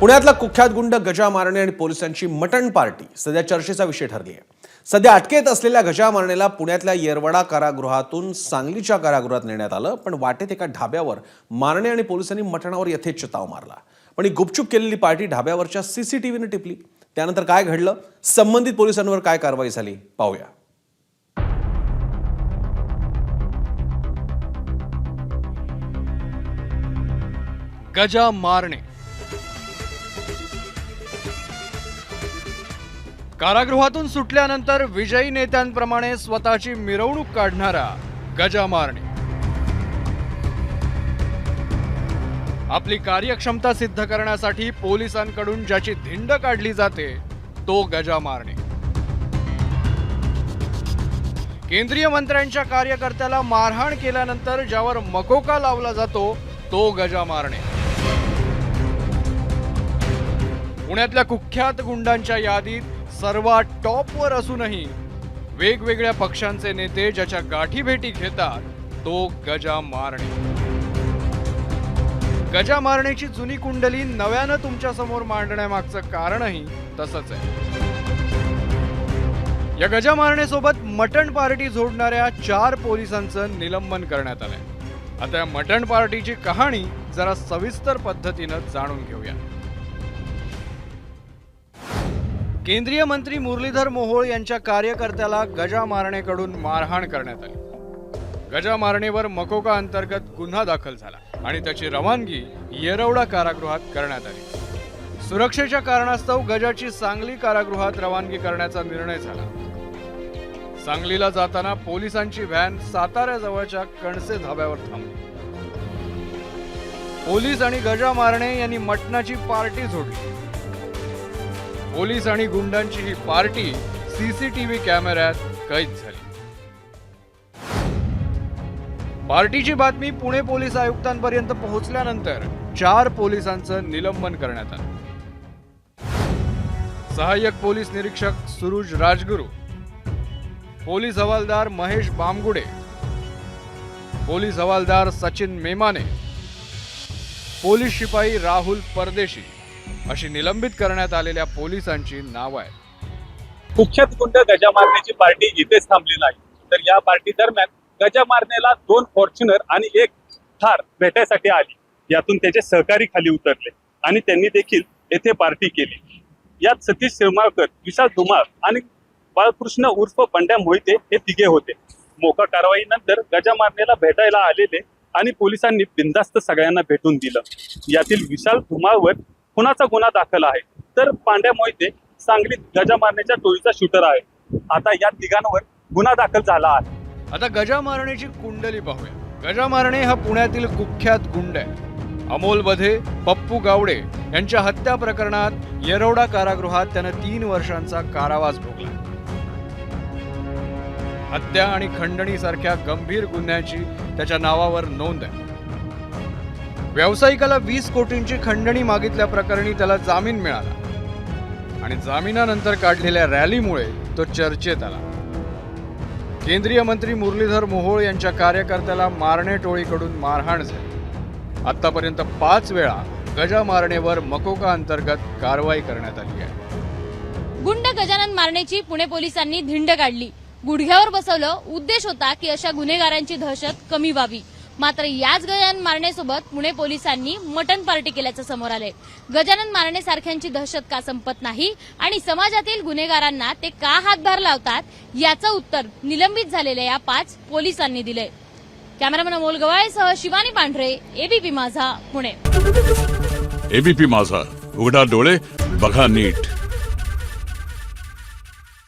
पुण्यातला कुख्यात गुंड गजा मारणे आणि पोलिसांची मटण पार्टी सध्या चर्चेचा विषय ठरली आहे सध्या अटकेत असलेल्या गजा मारणेला पुण्यातल्या येरवडा कारागृहातून सांगलीच्या कारागृहात नेण्यात आलं पण वाटेत एका ढाब्यावर मारणे आणि पोलिसांनी मटणावर यथेच्छ ताव मारला. पण ही गुपचूप केलेली पार्टी ढाब्यावरच्या सीसीटीव्हीने टिपली. त्यानंतर काय घडलं? संबंधित पोलिसांवर काय कारवाई झाली? पाहूया. गजा मारणे कारागृहातून सुटल्यानंतर विजयी नेत्यांप्रमाणे स्वतःची मिरवणूक काढणारा गजा मारणे आपली कार्यक्षमता सिद्ध करण्यासाठी पोलिसांकडून ज्याची धिंड काढली जाते तो गजा मारणे केंद्रीय मंत्र्यांच्या कार्यकर्त्याला मारहाण केल्यानंतर ज्यावर मकोका लावला जातो तो गजा मारणे पुण्यातल्या कुख्यात गुंडांच्या यादीत सर्वात टॉपवर असूनही वेगवेगळ्या पक्षांचे नेते ज्याच्या गाठी भेटी घेतात तो गजा मारणे. गजा मारण्याची जुनी कुंडली नव्यानं तुमच्यासमोर मांडण्यामागचं कारणही तसंच आहे. या गजा मारण्यासोबत मटण पार्टी जोडणाऱ्या चार पोलिसांचं निलंबन करण्यात आलंय. आता या मटण पार्टीची कहाणी जरा सविस्तर पद्धतीनं जाणून घेऊया. केंद्रीय मंत्री मुरलीधर मोहोळ यांच्या कार्यकर्त्याला गजा मारणेकडून मारहाण करण्यात आली. गजा मारणेवर मकोका अंतर्गत गुन्हा दाखल झाला आणि त्याची रवानगी येरवडा कारागृहात करण्यात आली. सुरक्षेच्या कारणास्तव गजाची सांगली कारागृहात रवानगी करण्याचा निर्णय झाला. सांगलीला जाताना पोलिसांची व्हॅन साताऱ्याजवळच्या कणसे धाब्यावर थांबली. पोलीस आणि गजा मारणे यांनी मटणाची पार्टी जोडली. पोलीस आणि गुंडांची ही पार्टी सीसीटीव्ही कॅमेऱ्यात कैद झाली. पार्टीची बातमी पुणे पोलीस आयुक्तांपर्यंत पोहोचल्यानंतर चार पोलिसांचं निलंबन करण्यात आलं. सहाय्यक पोलीस निरीक्षक सुरुज राजगुरू पोलीस हवालदार महेश बामगुडे पोलीस हवालदार सचिन मेमाने पोलीस शिपाई राहुल परदेशी अशी निलंबित करण्यात आलेल्या पोलिसांची नाव आहेत. कुख्यात गुंड गजा मारण्याची पार्टी इथेच थांबली नाही. तर या पार्टी दरम्यान गजा मारण्याला दोन फॉर्च्युनर आणि एक थार भेटायसाठी आली. यातून त्याचे सहकारी खाली उतरले आणि त्यांनी देखील येथे पार्टी केली. यात सतीश शिरमाळकर विशाल धुमाळ आणि बाळकृष्ण उर्फ बंड्या मोहिते हे तिघे होते. मोका कारवाईनंतर गजा मारण्याला भेटायला आलेले आणि पोलिसांनी बिंदास्त सगळ्यांना भेटून दिलं. यातील विशाल धुमाळवर खुनाचा गुन्हा दाखल आहे. तर पांड्या मोहिते सांगलीत गजा मारण्याच्या टोळीचा शूटर आहे. आता या तिघांवर गुन्हा दाखल झाला आहे. आता गजा मारण्याची कुंडली पाहूया. गजा मारणे हा पुण्यातील कुख्यात गुंड आहे. अमोल बधे पप्पू गावडे यांच्या हत्या प्रकरणात येरवडा कारागृहात त्यानं तीन वर्षांचा कारावास भोगला. हत्या आणि खंडणी सारख्या गंभीर गुन्ह्याची त्याच्या नावावर नोंद आहे. व्यावसायिकाला वीस कोटींची खंडणी मागितल्या प्रकरणी त्याला जामीन मिळाला. आणि जामिनानंतर काढलेल्या रॅलीमुळे तो चर्चेत आला. केंद्रीय मंत्री मुरलीधर मोहोळ यांच्या कार्यकर्त्याला मारणे टोळीकडून मारहाण झाली. आतापर्यंत पाच वेळा गजा मारणेवर मकोका अंतर्गत कारवाई करण्यात आली आहे. गुंड गजानन मारण्याची पुणे पोलिसांनी धिंड काढली. गुडघ्यावर बसवलं उद्देश होता की अशा गुन्हेगारांची दहशत कमी व्हावी. मात्र याच गजानन मारणेसोबत पुणे पोलिसांनी मटन पार्टी केल्याचं समोर आलंय. गजानन मारण्यासारख्यांची दहशत का संपत नाही आणि समाजातील गुन्हेगारांना ते का हातभार लावतात याचं उत्तर निलंबित झालेल्या या पाच पोलिसांनी दिलंय. कॅमेरामन अमोल गवाळेसह शिवानी पांढरे एबीपी माझा पुणे. एबीपी माझा उघडा डोळे बघा नीट.